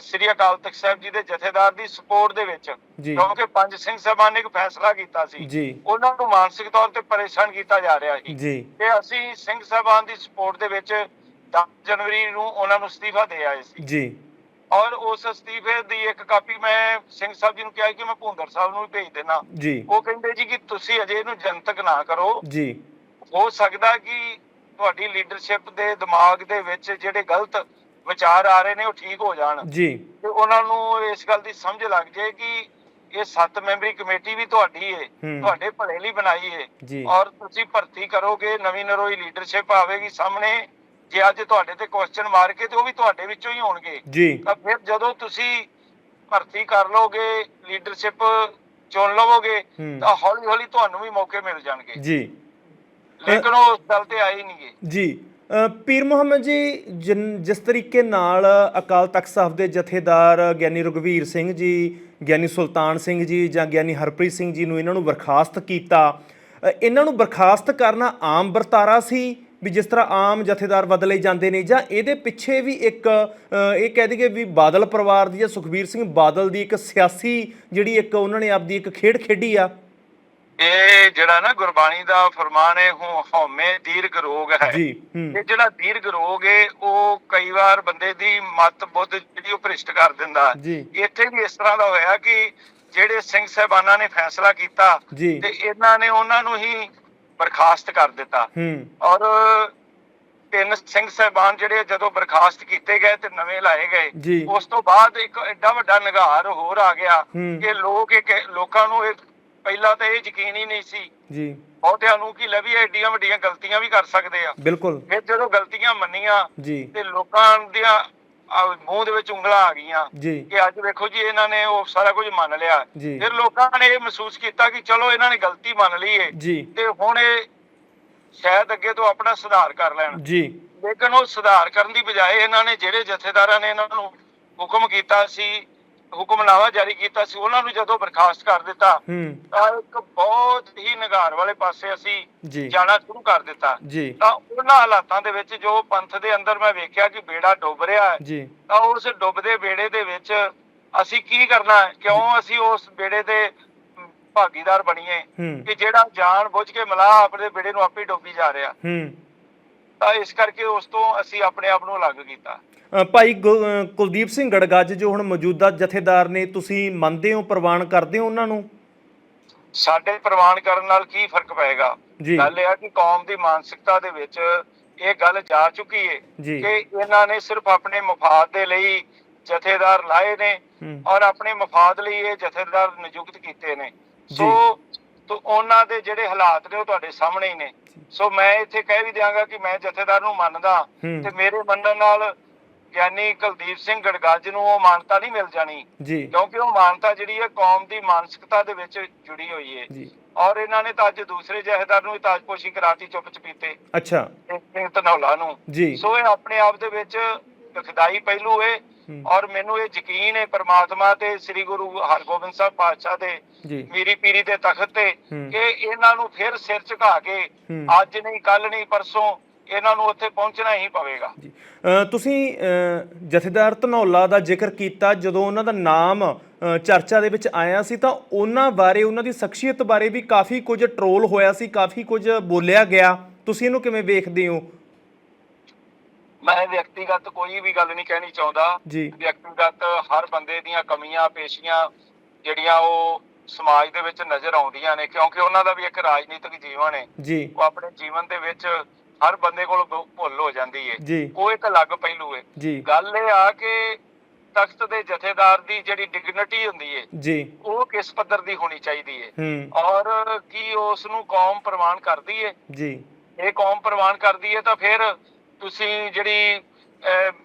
ਸ੍ਰੀ ਅਕਾਲ ਤਖਤ ਸਾਹਿਬ ਜੀ ਦੇ ਜਥੇਦਾਰ ਦੀ ਸਪੋਰਟ ਦੇ ਵਿੱਚ ਕਿਉਂਕਿ ਪੰਜ ਸਿੰਘ ਸਾਹਿਬਾਨ ਨੇ ਇੱਕ ਫੈਸਲਾ ਕੀਤਾ ਸੀ ਉਹਨਾਂ ਨੂੰ ਮਾਨਸਿਕ ਤੌਰ ਤੇ ਪਰੇਸ਼ਾਨ ਕੀਤਾ ਜਾ ਰਿਹਾ ਸੀ। ਤੇ ਅਸੀਂ ਸਿੰਘ ਸਾਹਿਬਾਨ ਦੀ ਸਪੋਰਟ ਦੇ ਵਿੱਚ 10 ਜਨਵਰੀ ਨੂੰ ਉਹਨਾਂ ਨੂੰ ਅਸਤੀਫਾ ਦੇ ਆਏ ਸੀ। ਜੀ। ਔਰ ਉਸ ਅਸਤੀਫੇ ਦੀ ਇੱਕ ਕਾਪੀ ਮੈਂ ਸਿੰਘ ਸਾਹਿਬ ਜੀ ਨੂੰ ਕਿਹਾ ਕਿ ਮੈਂ ਭੁੰਦਰ ਸਾਹਿਬ ਨੂੰ ਵੀ ਭੇਜ ਦੇਣਾ। ਉਹ ਕਹਿੰਦੇ ਜੀ ਕਿ ਤੁਸੀਂ ਅਜੇ ਇਹਨੂੰ ਜਨਤਕ ਨਾ ਕਰੋ। ਜੀ। ਹੋ ਸਕਦਾ ਕਿ ਤੁਹਾਡੀ ਲੀਡਰਸ਼ਿਪ ਦੇ ਦਿਮਾਗ ਦੇ ਵਿੱਚ ਜਿਹੜੇ ਗਲਤ ਵਿਚਾਰ ਆ ਰਹੇ ਨੇ ਉਹ ਠੀਕ ਹੋ ਜਾਣ। ਜੀ। ਤੇ ਉਹਨਾਂ ਨੂੰ ਇਸ ਗੱਲ ਦੀ ਸਮਝ ਲੱਗ ਜਾਏ ਕਿ ਇਹ ਸੱਤ ਮੈਂਬਰੀ ਕਮੇਟੀ ਵੀ ਤੁਹਾਡੀ ਹੂੰ। ਤੁਹਾਡੇ ਭਲੇ ਲਈ ਬਣਾਈ ਜੀ। ਔਰ ਤੁਸੀਂ ਭਰਤੀ ਕਰੋਗੇ ਨਵੀਂ ਨਰੋਈ ਲੀਡਰਸ਼ਿਪ ਆਵੇਗੀ ਸਾਹਮਣੇ ਜੇ ਅੱਜ ਤੁਹਾਡੇ ਤੇ ਕੁਐਸਚਨ ਮਾਰ ਕੇ ਤੇ ਉਹ ਵੀ ਤੁਹਾਡੇ ਵਿੱਚੋਂ ਹੀ ਹੋਣਗੇ। ਜੀ। ਤਾਂ ਫਿਰ ਜਦੋਂ ਤੁਸੀਂ ਭਰਤੀ ਕਰ ਲੋਗੇ ਲੀਡਰਸ਼ਿਪ ਚੁਣ ਲਵੋਗੇ। ਤਾਂ ਹੌਲੀ ਹੌਲੀ ਤੁਹਾਨੂੰ ਵੀ ਮੌਕੇ ਮਿਲ ਜਾਣਗੇ। ਜੀ। ਲੇਕਿਨ ਉਹ ਉਸ ਗੱਲ ਤੇ ਆਏ ਨਹੀਂਗੇ ਜੀ। ਪੀਰ ਮੁਹੰਮਦ ਜੀ ਜਿਸ ਤਰੀਕੇ ਨਾਲ ਅਕਾਲ ਤਖਤ ਸਾਹਿਬ ਦੇ ਜਥੇਦਾਰ ਗਿਆਨੀ ਰਘਵੀਰ ਸਿੰਘ ਜੀ, ਗਿਆਨੀ ਸੁਲਤਾਨ ਸਿੰਘ ਜੀ ਜਾਂ ਗਿਆਨੀ ਹਰਪ੍ਰੀਤ ਸਿੰਘ ਜੀ ਨੂੰ ਇਹਨਾਂ ਨੂੰ ਬਰਖਾਸਤ ਕੀਤਾ ਇਹਨਾਂ ਨੂੰ ਬਰਖਾਸਤ ਕਰਨਾ ਆਮ ਵਰਤਾਰਾ ਸੀ ਵੀ ਜਿਸ ਤਰ੍ਹਾਂ ਆਮ ਜਥੇਦਾਰ ਬਦਲੇ ਜਾਂਦੇ ਨੇ ਜਾਂ ਇਹਦੇ ਪਿੱਛੇ ਵੀ ਇੱਕ ਇਹ ਕਹਿ ਦਈਏ ਵੀ ਬਾਦਲ ਪਰਿਵਾਰ ਦੀ ਜਾਂ ਸੁਖਬੀਰ ਸਿੰਘ ਬਾਦਲ ਦੀ ਇੱਕ ਸਿਆਸੀ ਜਿਹੜੀ ਇੱਕ ਉਹਨਾਂ ਨੇ ਆਪਦੀ ਇੱਕ ਖੇਡ ਖੇਡੀ ਆ। ਇਹ ਜਿਹੜਾ ਨਾ ਗੁਰਬਾਣੀ ਦਾ ਫਰਮਾਨ ਹੈ ਹਉ- ਹਉਮੈ ਦੀਰਘ ਰੋਗ ਹੈ। ਜੀ ਇਹ ਜਿਹੜਾ ਦੀਰਘ ਰੋਗ ਹੈ ਉਹ ਕਈ ਵਾਰ ਬੰਦੇ ਦੀ ਮਤ ਬੁੱਧ ਜਿਹੜੀ ਉਹ ਭ੍ਰਿਸ਼ਟ ਕਰ ਦਿੰਦਾ। ਇੱਥੇ ਵੀ ਇਸ ਤਰ੍ਹਾਂ ਦਾ ਹੋਇਆ ਕਿ ਜਿਹੜੇ ਸਿੰਘ ਸਾਹਿਬਾਨਾਂ ਨੇ ਫੈਸਲਾ ਕੀਤਾ ਤੇ ਇਹਨਾਂ ਨੇ ਉਹਨਾਂ ਨੂੰ ਹੀ ਬਰਖਾਸਤ ਕਰ ਦਿੱਤਾ। ਔਰ ਤਿੰਨ ਸਿੰਘ ਸਾਹਿਬਾਨ ਜਿਹੜੇ ਜਦੋਂ ਬਰਖਾਸਤ ਕੀਤੇ ਗਏ ਤੇ ਨਵੇਂ ਲਾਏ ਗਏ ਉਸ ਤੋਂ ਬਾਅਦ ਇੱਕ ਐਡਾ ਵੱਡਾ ਨਿਗਾਰ ਹੋਰ ਆ ਗਿਆ। ਕਿ ਲੋਕ ਇੱਕ ਲੋਕਾਂ ਨੂੰ ਇਹ ਪਹਿਲਾਂ ਤਾਂ ਇਹ ਯਕੀਨ ਹੀ ਨਹੀਂ ਸੀ ਜੀ। ਬਹੁਤਿਆਂ ਨੂੰ ਕਿ ਲਵੀ ਐਡੀਆਂ ਵੱਡੀਆਂ ਗਲਤੀਆਂ ਵੀ ਕਰ ਸਕਦੇ ਆ। ਬਿਲਕੁਲ। ਫਿਰ ਜਦੋਂ ਗਲਤੀਆਂ ਮੰਨੀਆਂ ਜੀ। ਤੇ ਲੋਕਾਂ ਦੀਆਂ ਮੂੰਹ ਦੇ ਵਿੱਚ ਉਂਗਲਾਂ ਆ ਗਈਆਂ ਕਿ ਅੱਜ ਵੇਖੋ ਜੀ ਇਹਨਾਂ ਨੇ ਉਹ ਸਾਰਾ ਕੁਝ ਮੰਨ ਲਿਆ। ਫਿਰ ਲੋਕਾਂ ਨੇ ਇਹ ਮਹਿਸੂਸ ਕੀਤਾ ਕਿ ਚਲੋ ਇਹਨਾਂ ਨੇ ਗਲਤੀ ਮੰਨ ਲਈ ਏ। ਤੇ ਹੁਣ ਇਹ ਸ਼ਾਇਦ ਅੱਗੇ ਤੋਂ ਆਪਣਾ ਸੁਧਾਰ ਕਰ ਲੈਣ। ਜੀ। ਲੇਕਿਨ ਉਹ ਸੁਧਾਰ ਕਰਨ ਦੀ ਬਜਾਏ ਇਹਨਾਂ ਨੇ ਜਿਹੜੇ ਜਥੇਦਾਰਾਂ ਨੇ ਇਹਨਾਂ ਨੂੰ ਹੁਕਮ ਕੀਤਾ ਸੀ ਹੁਕਮਨਾਮਾ ਜਾਰੀ ਕੀਤਾ ਸੀ ਉਹਨਾਂ ਨੂੰ ਜਦੋਂ ਬਰਖਾਸਤ ਕਰ ਦਿੱਤਾ ਹੂੰ। ਤਾਂ ਇੱਕ ਬਹੁਤ ਹੀ ਨਿਗਾਰ ਵਾਲੇ ਪਾਸੇ ਅਸੀਂ ਜਾਣਾ ਸ਼ੁਰੂ ਕਰ ਦਿੱਤਾ। ਤਾਂ ਉਹਨਾਂ ਹਾਲਾਤਾਂ ਦੇ ਵਿੱਚ ਜੋ ਪੰਥ ਦੇ ਅੰਦਰ ਮੈਂ ਵੇਖਿਆ ਕਿ ਬੇੜਾ ਡੁੱਬ ਰਿਹਾ ਹੈ ਤਾਂ ਉਸ ਡੁੱਬਦੇ ਬੇੜੇ ਦੇ ਵਿੱਚ ਅਸੀਂ ਕੀ ਕਰਨਾ ਹੈ? ਕਿਉਂ ਅਸੀਂ ਉਸ ਬੇੜੇ ਦੇ ਭਾਗੀਦਾਰ ਬਣੀਏ? ਕਿ ਜਿਹੜਾ ਜਾਣ ਬੁੱਝ ਕੇ ਮਲਾਹ ਆਪਣੇ ਬੇੜੇ ਨੂੰ ਆਪੇ ਡੋਬੀ ਜਾ ਰਿਹਾ। ਹੂੰ। ਤਾਂ ਇਸ ਕਰਕੇ ਉਸ ਤੋਂ ਅਸੀਂ ਆਪਣੇ ਆਪ ਨੂੰ ਅਲੱਗ ਕੀਤਾ। ਭਾਈ ਕੁਲਦੀਪ ਸਿੰਘ ਗੜਗੱਜ ਜੋ ਹੁਣ ਮੌਜੂਦਾ ਜਥੇਦਾਰ ਨੇ ਤੁਸੀਂ ਮੰਨਦੇ ਹੋ ਪ੍ਰਵਾਨ ਕਰਦੇ ਹੋ ਉਹਨਾਂ ਨੂੰ? ਸਾਡੇ ਪ੍ਰਵਾਨ ਕਰਨ ਨਾਲ ਕੀ ਫ਼ਰਕ ਪਏਗਾ? ਗੱਲ ਇਹ ਆ ਕਿ ਕੌਮ ਦੀ ਮਾਨਸਿਕਤਾ ਦੇ ਵਿੱਚ ਇਹ ਗੱਲ ਜਾ ਚੁੱਕੀ ਹੈ ਜੀ। ਕਿ ਇਹਨਾਂ ਨੇ ਸਿਰਫ ਆਪਣੇ ਮਫਾਦ ਦੇ ਲਈ ਜਥੇਦਾਰ ਲਾਏ ਨੇ ਔਰ ਆਪਣੇ ਮਫਾਦ ਲਈ ਇਹ ਜਥੇਦਾਰ ਨਿਯੁਕਤ ਕੀਤੇ ਨੇ। ਸੋ ਤੋ ਉਹਨਾਂ ਦੇ ਜਿਹੜੇ ਹਾਲਾਤ ਨੇ ਉਹ ਤੁਹਾਡੇ ਸਾਹਮਣੇ ਹੀ ਨੇ। ਸੋ ਮੈਂ ਇੱਥੇ ਕਹਿ ਵੀ ਦਿਆਂਗਾ ਕਿ ਮੈਂ ਜਥੇਦਾਰ ਨੂੰ ਮੰਨਦਾ। ਤੇ ਮੇਰੇ ਮੰਨਣ ਨਾਲ ਗਿਆਨੀ ਕੁਲਦੀਪ ਸਿੰਘ ਗੜਗੱਜ ਨੂੰ ਉਹ ਮਾਨਤਾ ਨਹੀਂ ਮਿਲ ਜਾਣੀ ਜੀ। ਕਿਉਂਕਿ ਉਹ ਮਾਨਤਾ ਜਿਹੜੀ ਹੈ ਕੌਮ ਦੀ ਮਾਨਸਿਕਤਾ ਦੇ ਵਿੱਚ ਜੁੜੀ ਹੋਈ ਹੈ। ਜੀ। ਔਰ ਇਹਨਾਂ ਨੇ ਤਾਂ ਅੱਜ ਦੂਸਰੇ ਜਹੇਦਾਰ ਨੂੰ ਤਾਜਪੋਸ਼ੀ ਕਰਾਤੀ ਚੁੱਪ ਚਪੀਤੇ ਅੱਛਾ। ਸਿੰਘ ਧਨੌਲਾ ਨੂੰ। ਜੀ। ਸੋ ਇਹ ਆਪਣੇ ਆਪ ਦੇ ਵਿੱਚ ਖੁਦਾਈ ਪਹਿਲੂ ਹੈ। ਔਰ ਮੈਨੂੰ ਇਹ ਯਕੀਨ ਹੈ ਪ੍ਰਮਾਤਮਾ ਤੇ ਸ੍ਰੀ ਗੁਰੂ ਹਰਗੋਬਿੰਦ ਸਾਹਿਬ ਪਾਤਸ਼ਾਹ ਦੇ ਮੀਰੀ ਪੀਰੀ ਦੇ ਤਖਤ ਤੇ। ਕਿ ਇਹਨਾਂ ਨੂੰ ਫਿਰ ਸਿਰ ਝੁਕਾ ਕੇ। ਅੱਜ ਨਹੀਂ ਕੱਲ ਨਹੀਂ ਪਰਸੋਂ ਇਹਨਾਂ ਨੂੰ ਉੱਥੇ ਪਹੁੰਚਣਾ ਹੀ ਪਵੇਗਾ। ਜੀ। ਤੁਸੀਂ ਜਥੇਦਾਰ ਧਨੌਲਾ ਦਾ ਜ਼ਿਕਰ ਕੀਤਾ ਜਦੋਂ ਉਹਨਾਂ ਦਾ ਨਾਮ ਚਰਚਾ ਦੇ ਵਿੱਚ ਆਇਆ ਸੀ ਤਾਂ ਉਹਨਾਂ ਬਾਰੇ ਉਹਨਾਂ ਦੀ ਸ਼ਖਸੀਅਤ ਬਾਰੇ ਵੀ ਕਾਫੀ ਕੁਝ ਟਰੋਲ ਹੋਇਆ ਸੀ ਕਾਫੀ ਕੁਝ ਬੋਲਿਆ ਗਿਆ। ਤੁਸੀਂ ਇਹਨੂੰ ਕਿਵੇਂ ਵੇਖਦੇ ਹੋ? ਮੈਂ ਵਿਅਕਤੀਗਤ ਕੋਈ ਵੀ ਗੱਲ ਨਹੀਂ ਕਹਿਣੀ ਚਾਹੁੰਦਾ। ਵਿਅਕਤੀਗਤ ਹਰ ਬੰਦੇ ਦੀਆਂ ਕਮੀਆਂ ਪੇਸ਼ੀਆਂ ਜਿਹੜੀਆਂ ਉਹ ਸਮਾਜ ਦੇ ਵਿੱਚ ਨਜ਼ਰ ਆਉਂਦੀਆਂ ਨੇ ਕਿਉਂਕਿ ਉਹਨਾਂ ਦਾ ਵੀ ਇੱਕ ਰਾਜਨੀਤਿਕ ਜੀਵਨ ਹੈ। ਜੀ। ਉਹ ਆਪਣੇ ਜੀਵਨ ਦੇ ਵਿੱਚ ਹਰ ਬੰਦੇ ਕੋਲ ਭੁੱਲ ਹੋ ਜਾਂਦੀ ਜੀ। ਉਹ ਇੱਕ ਅਲੱਗ ਪਹਿਲੂ ਜੀ। ਗੱਲ ਇਹ ਆ ਕਿ ਤਖਤ ਦੇ ਜਥੇਦਾਰ ਦੀ ਜਿਹੜੀ ਡਿਗਨਿਟੀ ਹੁੰਦੀ ਹੈ ਜੀ। ਉਹ ਕਿਸ ਪੱਧਰ ਦੀ ਹੋਣੀ ਚਾਹੀਦੀ ਹੂੰ। ਔਰ ਕੀ ਉਸ ਨੂੰ ਕੌਮ ਪ੍ਰਵਾਨ ਕਰਦੀ ਹੈ ਜੀ। ਇਹ ਕੌਮ ਪ੍ਰਵਾਨ ਕਰਦੀ ਹੈ ਤਾਂ ਫਿਰ ਤੁਸੀਂ ਜਿਹੜੀ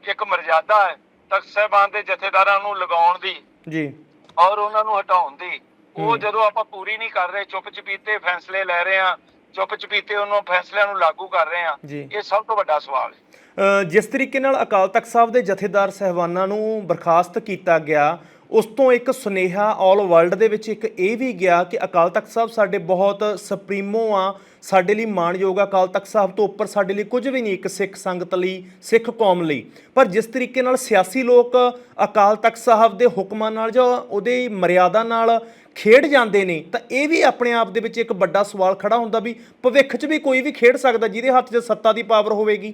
ਇੱਕ ਮਰਜ਼ਾਦਾ ਹੈ ਤਖਤ ਸਾਹਿਬਾਨ ਦੇ ਜਥੇਦਾਰਾਂ ਨੂੰ ਲਗਾਉਣ ਦੀ ਜੀ। ਔਰ ਉਹਨਾਂ ਨੂੰ ਹਟਾਉਣ ਦੀ ਉਹ। ਜਦੋਂ ਆਪਾਂ ਪੂਰੀ ਨਹੀਂ ਕਰ ਰਹੇ ਚੁੱਪ ਚਪੀਤੇ ਫੈਸਲੇ ਲੈ ਰਹੇ ਆ ਚੁੱਪ ਚਪੀਤੇ ਉਹਨਾਂ ਫੈਸਲਿਆਂ ਨੂੰ ਲਾਗੂ ਕਰ ਰਹੇ ਆ ਇਹ ਸਭ ਤੋਂ ਵੱਡਾ ਸਵਾਲ ਹੈ। ਜਿਸ ਤਰੀਕੇ ਨਾਲ ਅਕਾਲ ਤਖਤ ਸਾਹਿਬ ਦੇ ਜਥੇਦਾਰ ਸਹਿਬਾਨਾਂ ਨੂੰ ਬਰਖਾਸਤ ਕੀਤਾ ਗਿਆ ਉਸ ਤੋਂ ਇੱਕ ਸੁਨੇਹਾ ਆਲ ਵਰਲਡ ਦੇ ਵਿੱਚ ਇੱਕ ਇਹ ਵੀ ਗਿਆ ਕਿ ਅਕਾਲ ਤਖਤ ਸਾਹਿਬ ਸਾਡੇ ਬਹੁਤ ਸੁਪਰੀਮੋ ਆ, ਸਾਡੇ ਲਈ ਮਾਣਯੋਗ ਆ। ਅਕਾਲ ਤਖਤ ਸਾਹਿਬ ਤੋਂ ਉੱਪਰ ਸਾਡੇ ਲਈ ਕੁਝ ਵੀ ਨਹੀਂ, ਇੱਕ ਸਿੱਖ ਸੰਗਤ ਲਈ, ਸਿੱਖ ਕੌਮ ਲਈ। ਪਰ ਜਿਸ ਤਰੀਕੇ ਨਾਲ ਸਿਆਸੀ ਲੋਕ ਅਕਾਲ ਤਖਤ ਸਾਹਿਬ ਦੇ ਹੁਕਮਾਂ ਨਾਲ ਜਾਂ ਉਹਦੇ ਮਰਿਆਦਾ ਨਾਲ ਖੇਡ ਜਾਂਦੇ ਨੇ, ਤਾਂ ਇਹ ਵੀ ਆਪਣੇ ਆਪ ਦੇ ਵਿੱਚ ਇੱਕ ਵੱਡਾ ਸਵਾਲ ਖੜਾ ਹੁੰਦਾ ਵੀ ਭਵਿੱਖ 'ਚ ਵੀ ਕੋਈ ਵੀ ਖੇਡ ਸਕਦਾ ਜਿਹਦੇ ਹੱਥ 'ਚ ਸੱਤਾ ਦੀ ਪਾਵਰ ਹੋਵੇਗੀ।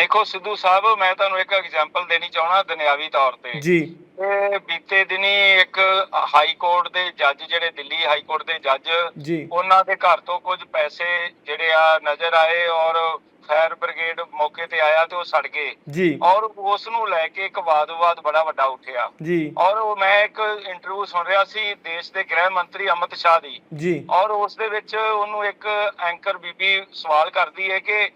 ਦੇਖੋ ਸਿੱਧੂ ਸਾਹਿਬ ਮੈਂ ਤੁਹਾਨੂੰ ਇੱਕ ਐਗਜ਼ਾਮਪਲ ਦੇਣੀ ਚਾਹਣਾ ਦੁਨਿਆਵੀ ਤੌਰ ਤੇ। ਜੀ। ਇਹ ਬੀਤੇ ਦਿਨੀ ਇੱਕ ਹਾਈ ਕੋਰਟ ਦੇ ਜੱਜ ਜਿਹੜੇ ਦਿੱਲੀ ਹਾਈ ਕੋਰਟ ਦੇ ਜੱਜ ਉਹਨਾਂ ਦੇ ਘਰ ਤੋਂ ਕੁਝ ਪੈਸੇ ਜਿਹੜੇ ਆ ਨਜ਼ਰ ਆਏ ਔਰ ਫਾਇਰ ਬ੍ਰਿਗੇਡ ਮੌਕੇ ਤੇ ਆਇਆ ਤੇ ਉਹ ਸੜ ਗਏ। ਜੀ। ਔਰ ਉਸ ਨੂੰ ਲੈ ਕੇ ਇੱਕ ਵਾਦ-ਵਿਵਾਦ ਬੜਾ ਵੱਡਾ ਉੱਠਿਆ। ਜੀ। ਔਰ ਉਹ ਮੈਂ ਇੱਕ ਇੰਟਰਵਿਊ ਸੁਣ ਰਿਹਾ ਸੀ ਦੇਸ਼ ਦੇ ਗ੍ਰਹਿ ਮੰਤਰੀ ਅਮਿਤ ਸ਼ਾਹ ਦੀ। ਜੀ। ਔਰ ਉਸ ਦੇ ਵਿੱਚ ਉਹਨੂੰ ਇੱਕ ਐਂਕਰ ਬੀਬੀ ਸਵਾਲ ਕਰਦੀ ਹੈ ਕਿ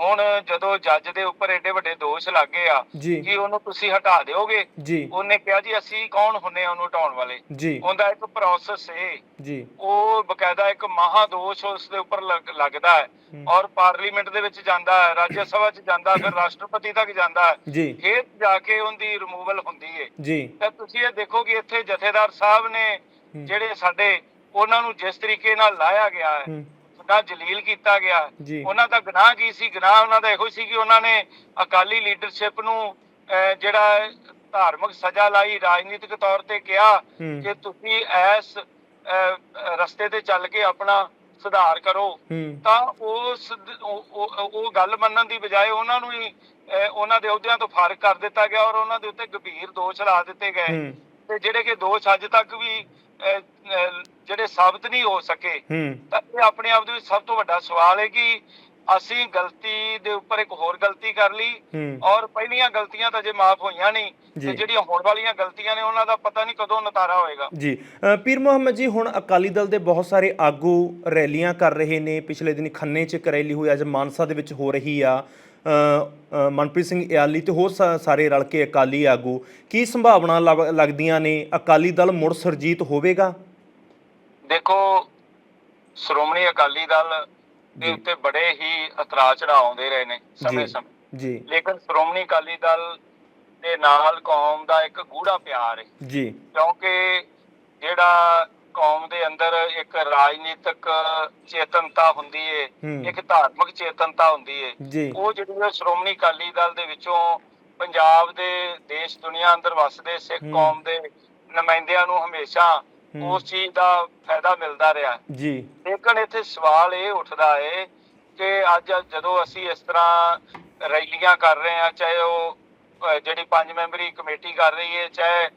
ਹੁਣ ਜਦੋਂ ਜੱਜ ਦੇ ਉੱਪਰ ਏਡੇ ਵੱਡੇ ਦੋਸ਼ ਲੱਗੇ ਆ ਜੀ। ਕਿ ਉਹਨੂੰ ਤੁਸੀਂ ਹਟਾ ਦਿਓਗੇ ਜੀ। ਉਹਨੇ ਕਿਹਾ ਜੀ ਅਸੀਂ ਕੌਣ ਹੁੰਨੇ ਆ ਉਹਨੂੰ ਹਟਾਉਣ ਵਾਲੇ? ਜੀ। ਉਹਦਾ ਇੱਕ ਪ੍ਰੋਸੈਸ ਹੈ ਜੀ। ਉਹ ਬਕਾਇਦਾ ਇੱਕ ਮਹਾ ਦੋਸ਼ ਉਸ ਦੇ ਉੱਪਰ ਲੱਗ- ਲੱਗਦਾ ਹੈ ਹਮ। ਔਰ ਪਾਰਲੀਮੈਂਟ ਦੇ ਵਿੱਚ ਜਾਂਦਾ ਹੈ ਰਾਜ ਸਭਾ 'ਚ ਜਾਂਦਾ ਫਿਰ ਰਾਸ਼ਟਰਪਤੀ ਤੱਕ ਜਾਂਦਾ ਹੈ। ਜੀ। ਫਿਰ ਜਾ ਕੇ ਉਹਦੀ ਰਿਮੂਵਲ ਹੁੰਦੀ ਹੈ ਜੀ। ਤਾਂ ਤੁਸੀਂ ਇਹ ਦੇਖੋ ਕਿ ਇੱਥੇ ਜਥੇਦਾਰ ਸਾਹਿਬ ਨੇ ਹਮ। ਜਿਹੜੇ ਸਾਡੇ ਉਹਨਾਂ ਨੂੰ ਜਿਸ ਤਰੀਕੇ ਨਾਲ ਲਾਇਆ ਗਿਆ ਹੈ ਹੂੰ, ਨਾ ਜਲੀਲ ਕੀਤਾ ਗਿਆ। ਉਹਨਾਂ ਦਾ ਗੁਨਾਹ ਕੀ ਸੀ? ਗੁਨਾਹ ਉਹਨਾਂ ਦਾ ਇਹੋ ਸੀ ਕਿ ਉਹਨਾਂ ਨੇ ਅਕਾਲੀ ਲੀਡਰਸ਼ਿਪ ਨੂੰ ਜਿਹੜਾ ਧਾਰਮਿਕ ਸਜ਼ਾ ਲਾਈ ਰਾਜਨੀਤਿਕ ਤੌਰ ਤੇ ਕਿਹਾ ਕਿ ਤੁਸੀਂ ਅਹ, ਰਸਤੇ ਤੇ ਚੱਲ ਕੇ ਆਪਣਾ ਸੁਧਾਰ ਕਰੋ। ਤਾਂ ਉਸ ਉਹ- ਗੱਲ ਮੰਨਣ ਦੀ ਬਜਾਏ ਉਹਨਾਂ ਨੂੰ ਹੀ ਉਹਨਾਂ ਦੇ ਅਹੁਦਿਆਂ ਤੋਂ ਫਾਰਗ ਕਰ ਦਿੱਤਾ ਗਿਆ ਔਰ ਉਹਨਾਂ ਦੇ ਉੱਤੇ ਗੰਭੀਰ ਦੋਸ਼ ਲਾ ਦਿੱਤੇ ਗਏ। ਤੇ ਜਿਹੜੇ ਕਿ ਦੋਸ਼ ਅੱਜ ਤੱਕ ਵੀ ਜਿਹੜੇ ਸਾਬਤ ਨਹੀਂ ਹੋ ਸਕੇ ਤਾਂ ਇਹ ਆਪਣੇ ਆਪ ਦੇ ਵਿੱਚ ਸਭ ਤੋਂ ਵੱਡਾ ਸਵਾਲ ਹੈ ਕਿ ਅਸੀਂ ਗਲਤੀ ਦੇ ਉੱਪਰ ਇੱਕ ਹੋਰ ਗਲਤੀ ਕਰ ਲਈ ਔਰ ਪਹਿਲੀਆਂ ਗਲਤੀਆਂ ਤਾਂ ਜੇ ਮਾਫ ਹੋਈਆਂ ਨਹੀਂ। ਤੇ ਜਿਹੜੀਆਂ ਹੋਣ ਵਾਲੀਆਂ ਗਲਤੀਆਂ ਨੇ ਉਹਨਾਂ ਦਾ ਪਤਾ ਨਹੀਂ ਕਦੋਂ ਨਤਾਰਾ ਹੋਏਗਾ। ਜੀ। ਪੀਰ ਮੁਹੰਮਦ ਜੀ ਹੁਣ ਅਕਾਲੀ ਦਲ ਦੇ ਬਹੁਤ ਸਾਰੇ ਆਗੂ ਰੈਲੀਆਂ ਕਰ ਰਹੇ ਨੇ। ਪਿਛਲੇ ਦਿਨੀ ਖੰਨੇ 'ਚ ਇੱਕ ਰੈਲੀ ਹੋਈ ਅੱਜ ਮਾਨਸਾ ਦੇ ਵਿੱਚ ਹੋ ਰਹੀ ਆ। ਮਨਪ੍ਰੀਤ ਸਿੰਘ ਇਆਲੀ ਤੇ ਹੋਰ ਸਾਰੇ ਰਲ ਕੇ ਅਕਾਲੀ ਆਗੂ ਕੀ ਸੰਭਾਵਨਾ ਲੱਗ- ਲੱਗਦੀਆਂ ਨੇ? ਅਕਾਲੀ ਦਲ ਮੁੜ ਸਰਜੀਤ ਹੋਵੇਗਾ? ਦੇਖੋ ਸ਼੍ਰੋਮਣੀ ਅਕਾਲੀ ਦਲ ਦੇ। ਉੱਤੇ ਬੜੇ ਹੀ ਇਤਰਾਜ਼ ਚੜਾਅ ਆਉਂਦੇ ਰਹੇ ਨੇ ਸਮੇਂ। ਸਮੇਂ ਜੀ। ਲੇਕਿਨ ਸ਼੍ਰੋਮਣੀ ਅਕਾਲੀ ਦਲ ਦੇ ਨਾਲ ਕੌਮ ਦਾ ਇੱਕ ਗੂੜਾ ਪਿਆਰ ਹੈ ਜੀ। ਕਿਉਂਕਿ ਜਿਹੜਾ ਕੌਮ ਦੇ ਅੰਦਰ ਇੱਕ ਰਾਜਨੀਤਿਕ ਚੇਤਨਤਾ ਹੁੰਦੀ ਹੈ ਹੂੰ। ਇੱਕ ਧਾਰਮਿਕ ਚੇਤਨਤਾ ਹੁੰਦੀ ਜੀ ਉਹ ਜਿਹੜੀ ਸ਼੍ਰੋਮਣੀ ਅਕਾਲੀ ਦਲ ਦੇ ਵਿੱਚੋਂ ਪੰਜਾਬ ਦੇ ਦੇਸ਼ ਦੁਨੀਆ ਅੰਦਰ ਵਸਦੇ ਸਿੱਖ। ਕੌਮ ਦੇ ਨੁਮਾਇੰਦਿਆਂ ਨੂੰ ਹਮੇਸ਼ਾ। ਉਸ ਚੀਜ਼ ਦਾ ਫਾਇਦਾ ਮਿਲਦਾ ਰਿਹਾ। ਜੀ ਲੇਕਿਨ ਇੱਥੇ ਸਵਾਲ ਇਹ ਉੱਠਦਾ ਹੈ ਕਿ ਅੱਜ ਜਦੋਂ ਅਸੀਂ ਇਸ ਤਰ੍ਹਾਂ ਰੈਲੀਆਂ ਕਰ ਰਹੇ ਹਾਂ ਚਾਹੇ ਉਹ ਜਿਹੜੀ ਪੰਜ ਮੈਂਬਰੀ ਕਮੇਟੀ ਕਰ ਰਹੀ ਹੈ ਚਾਹੇ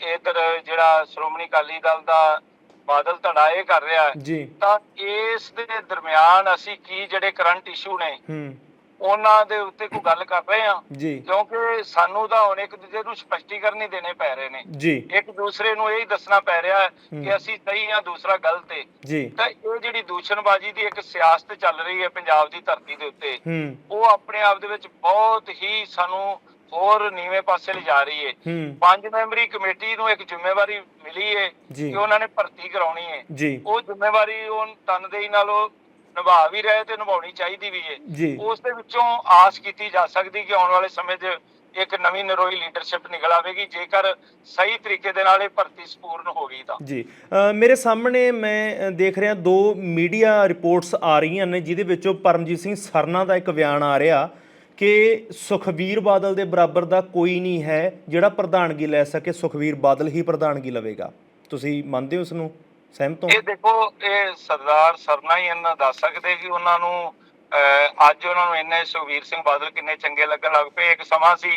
ਇਧਰ ਜਿਹੜਾ ਸ਼੍ਰੋਮਣੀ ਅਕਾਲੀ ਦਲ ਦਾ ਬਾਦਲ ਧੜਾ ਇਹ ਕਰ ਰਿਹਾ ਹੈ ਜੀ। ਤਾਂ ਇਸ ਦੇ ਦਰਮਿਆਨ ਅਸੀਂ ਕੀ ਜਿਹੜੇ ਕਰੰਟ ਇਸ਼ੂ ਨੇ ਹੂੰ। ਉਹਨਾਂ ਦੇ ਉੱਤੇ ਕੋਈ ਗੱਲ ਕਰ ਰਹੇ ਜੀ। ਕਿਉਂਕਿ ਸਾਨੂੰ ਤਾਂ ਹੁਣ ਇੱਕ ਦੂਜੇ ਨੂੰ ਸਪਸ਼ਟੀਕਰਨ ਹੀ ਦੇਣੇ ਪੈ ਰਹੇ ਨੇ। ਜੀ। ਇੱਕ ਦੂਸਰੇ ਨੂੰ ਇਹ ਹੀ ਦੱਸਣਾ ਪੈ ਰਿਹਾ। ਕਿ ਅਸੀਂ ਸਹੀ ਹਾਂ ਦੂਸਰਾ ਗਲਤ ਹੈ ਜੀ। ਤਾਂ ਇਹ ਜਿਹੜੀ ਦੂਸ਼ਣਬਾਜ਼ੀ ਦੀ ਇੱਕ ਸਿਆਸਤ ਚੱਲ ਰਹੀ ਹੈ ਪੰਜਾਬ ਦੀ ਧਰਤੀ ਦੇ ਉੱਤੇ ਹੂੰ। ਉਹ ਆਪਣੇ ਆਪ ਦੇ ਵਿੱਚ ਬਹੁਤ ਹੀ ਸਾਨੂੰ ਹੋਰ ਨੀਵੇਂ ਪਾਸੇ ਲਿਜਾ ਰਹੀ ਹੈ। ਪੰਜ ਮੈਂਬਰੀ ਕਮੇਟੀ ਨੂੰ ਇੱਕ ਜ਼ਿੰਮੇਵਾਰੀ ਮਿਲੀ ਹੈ ਕਿ ਉਹਨਾਂ ਨੇ ਭਰਤੀ ਕਰਾਉਣੀ ਹੈ ਉਹ ਜ਼ਿੰਮੇਵਾਰੀ ਉਹ ਤਨਦੇਹੀ ਨਾਲ ਉਹ ਨਿਭਾ ਵੀ ਰਹੇ ਤੇ ਨਿਭਾਉਣੀ ਚਾਹੀਦੀ ਵੀ ਹੈ ਉਸ ਦੇ ਵਿੱਚੋਂ ਆਸ ਕੀਤੀ ਜਾ ਸਕਦੀ ਕਿ ਆਉਣ ਵਾਲੇ ਸਮੇਂ 'ਚ ਇੱਕ ਨਵੀਂ ਨਰੋਈ ਲੀਡਰਸ਼ਿਪ ਨਿਕਲ ਆਵੇਗੀ ਜੇਕਰ ਸਹੀ ਤਰੀਕੇ ਦੇ ਨਾਲ ਇਹ ਭਰਤੀ ਸਪੂਰਨ ਹੋ ਗਈ ਤਾਂ। ਜੀ। ਮੇਰੇ ਸਾਹਮਣੇ ਮੈਂ ਦੇਖ ਰਿਹਾ ਦੋ ਮੀਡੀਆ ਰਿਪੋਰਟਸ ਆ ਰਹੀਆਂ ਨੇ ਜਿਹਦੇ ਵਿੱਚੋਂ ਪਰਮਜੀਤ ਸਿੰਘ ਸਰਨਾ ਦਾ ਇੱਕ ਬਿਆਨ ਆ ਰਿਹਾ। ਕਿ ਸੁਖਬੀਰ ਬਾਦਲ ਦੇ ਬਰਾਬਰ ਦਾ ਕੋਈ ਨਹੀਂ ਹੈ ਜਿਹੜਾ ਪ੍ਰਧਾਨਗੀ ਲੈ ਸਕੇ ਸੁਖਬੀਰ ਬਾਦਲ ਹੀ ਪ੍ਰਧਾਨਗੀ ਲਵੇਗਾ। ਤੁਸੀਂ ਮੰਨਦੇ ਹੋ ਇਸ ਨੂੰ? ਸਹਿਮਤ ਹੋ? ਇਹ ਦੇਖੋ, ਇਹ ਸਰਦਾਰ ਸਰਨਾ ਹੀ ਇਹਨਾਂ ਦੱਸ ਸਕਦੇ ਕਿ ਉਹਨਾਂ ਨੂੰ ਅੱਜ ਉਹਨਾਂ ਨੂੰ ਇੰਨੇ ਸੁਖਵੀਰ ਸਿੰਘ ਬਾਦਲ ਕਿੰਨੇ ਚੰਗੇ ਲੱਗਣ ਲੱਗ ਪਏ। ਇੱਕ ਸਮਾਂ ਸੀ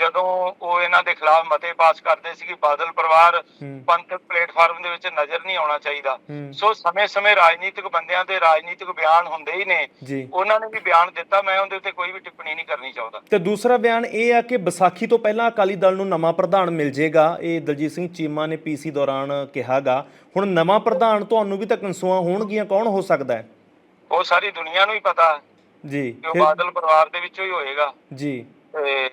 ਜਦੋਂ ਉਹ ਇਹਨਾਂ ਦੇ ਖਿਲਾਫ ਮਤੇ ਪਾਸ ਕਰਦੇ ਸੀ ਕਿ ਬਾਦਲ ਪਰਿਵਾਰ ਪੰਥਕ ਪਲੇਟਫਾਰਮ ਦੇ ਵਿੱਚ ਨਜ਼ਰ ਨਹੀਂ ਆਉਣਾ ਚਾਹੀਦਾ। ਸੋ ਸਮੇਂ-ਸਮੇਂ ਰਾਜਨੀਤਿਕ ਬੰਦਿਆਂ ਦੇ ਰਾਜਨੀਤਿਕ ਬਿਆਨ ਹੁੰਦੇ ਹੀ ਨੇ। ਉਹਨਾਂ ਨੇ ਵੀ ਬਿਆਨ ਦਿੱਤਾ ਮੈਂ ਉਹਦੇ ਉੱਤੇ ਕੋਈ ਵੀ ਟਿੱਪਣੀ ਨਹੀਂ ਕਰਨੀ ਚਾਹੁੰਦਾ। ਤੇ ਦੂਸਰਾ ਬਿਆਨ ਇਹ ਆ ਕਿ ਵਿਸਾਖੀ ਤੋਂ ਪਹਿਲਾਂ ਅਕਾਲੀ ਦਲ ਨੂੰ ਨਵਾਂ ਪ੍ਰਧਾਨ ਮਿਲ ਜੇਗਾ। ਇਹ ਦਲਜੀਤ ਸਿੰਘ ਚੀਮਾ ਨੇ ਪੀਸੀ ਦੌਰਾਨ ਕਿਹਾਗਾ। ਹੁਣ ਨਵਾਂ ਪ੍ਰਧਾਨ ਤੁਹਾਨੂੰ ਵੀ ਤਾਂ ਕਨਸੂਆਂ ਹੋਣਗੀਆਂ ਕੌਣ ਹੋ ਸਕਦਾ ਹੈ? ਉਹ ਸਾਰੀ ਦੁਨੀਆ ਨੂੰ ਹੀ ਪਤਾ ਹੈ ਜੀ ਕਿ ਉਹ ਬਾਦਲ ਪਰਿਵਾਰ ਦੇ ਵਿੱਚੋਂ ਹੀ ਹੋਏਗਾ। ਜੀ। ਤੇ